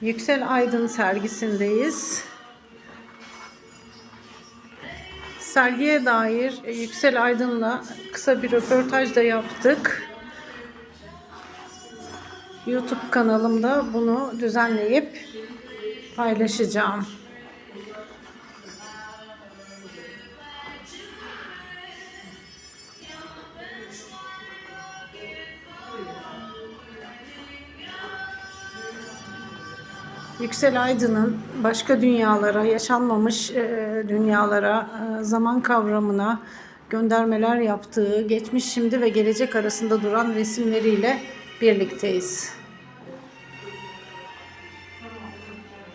Yüksel Aydın sergisindeyiz. Sergiye dair e, Yüksel Aydın'la kısa bir röportaj da yaptık. YouTube kanalımda bunu düzenleyip paylaşacağım. Yüksel Aydın'ın başka dünyalara, yaşanmamış e, dünyalara, e, zaman kavramına göndermeler yaptığı, geçmiş, şimdi ve gelecek arasında duran resimleriyle birlikteyiz.